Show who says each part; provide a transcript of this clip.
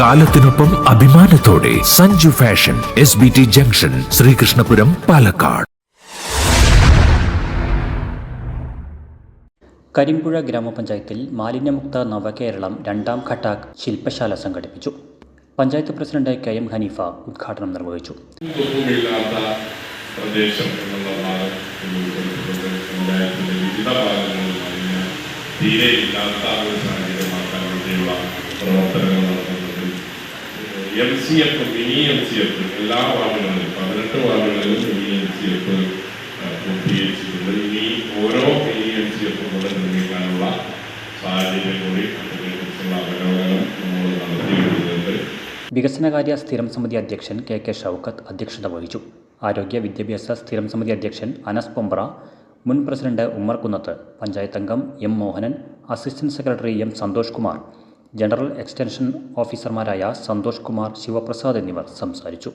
Speaker 1: കാലത്തിനൊപ്പം അഭിമാനത്തോടെ Sanju fashion S B T junction Sreekrishnapuram Palakkad.
Speaker 2: Karimpuzha ഗ്രാമപഞ്ചായത്തിൽ മാലിന്യമുക്ത നവകേരളം രണ്ടാം ഘട്ട ശില്പശാല സംഘടിപ്പിച്ചു. Panchayat president K M Haneefa ഉദ്ഘാടനം നിർവഹിച്ചു.
Speaker 3: പ്രദേശം എന്നുള്ളതാണ് പഞ്ചായത്തിന്റെ വിവിധ ഭാഗങ്ങളിൽ തീരെ ഇല്ലാത്ത ഒരു സാഹചര്യമാക്കാൻ വേണ്ടിയുള്ള പ്രവർത്തനങ്ങൾ M C F mini M C F എല്ലാ വാർഡുകളിലും പതിനെട്ട് വാർഡുകളിലും മിനി എം സി എഫ് പൂർത്തീകരിച്ചിട്ടുണ്ട്. ഇനി ഓരോ മിനി എം സി എഫ് കൂടെ നിർമ്മിക്കാനുള്ള സാഹചര്യം കൂടി
Speaker 2: വികസനകാര്യ സ്ഥിരം സമിതി അധ്യക്ഷൻ കെ കെ ഷൗക്കത്ത് അധ്യക്ഷത വഹിച്ചു. ആരോഗ്യ വിദ്യാഭ്യാസ സ്ഥിരം സമിതി അധ്യക്ഷൻ അനസ് പൊമ്പ്ര മുൻ പ്രസിഡന്റ് ഉമ്മർ കുന്നത്ത് പഞ്ചായത്ത് അംഗം M Mohanan assistant secretary M Santhosh Kumar general extension ഓഫീസർമാരായ സന്തോഷ് കുമാർ ശിവപ്രസാദ് എന്നിവർ സംസാരിച്ചു.